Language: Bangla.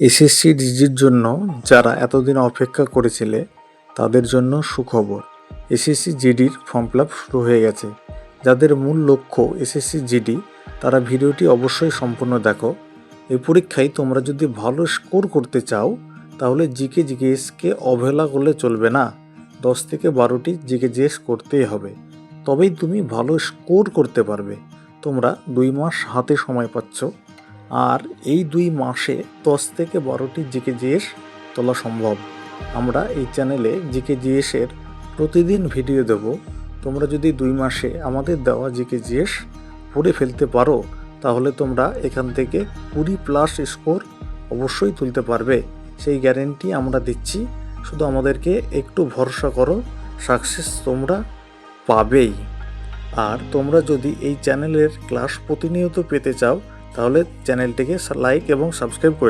এসএসসি ডিজির জন্য যারা এতদিন অপেক্ষা করেছিলে, তাদের জন্য সুখবর। এসএসসি জিডির ফর্ম ফিল শুরু হয়ে গেছে। যাদের মূল লক্ষ্য এসএসসি জিডি, তারা ভিডিওটি অবশ্যই সম্পূর্ণ দেখো। এই পরীক্ষায় তোমরা যদি ভালো স্কোর করতে চাও, তাহলে জিকে জিকেএসকে অবহেলা করলে চলবে না। দশ থেকে বারোটি জিকে জিএস করতেই হবে। তবেই তুমি ভালো স্কোর করতে পারবে। তোমরা দুই মাস হাতে সময় পাচ্ছ। আর এই দুই মাসে দশ থেকে বারোটি জিকে জিএস তোলা সম্ভব। আমরা এই চ্যানেলে জিকে জিএসের প্রতিদিন ভিডিও দেব। তোমরা যদি দুই মাসে আমাদের দেওয়া জিকে জিএস পড়ে ফেলতে পারো, তাহলে তোমরা এখান থেকে কুড়ি প্লাস স্কোর অবশ্যই তুলতে পারবে। সেই গ্যারেন্টি আমরা দিচ্ছি। শুধু আমাদেরকে একটু ভরসা করো, সাকসেস তোমরা পাবেই। আর তোমরা যদি এই চ্যানেলের ক্লাস প্রতিনিয়ত পেতে চাও তাহলে চ্যানেলটিকে লাইক এবং সাবস্ক্রাইব করে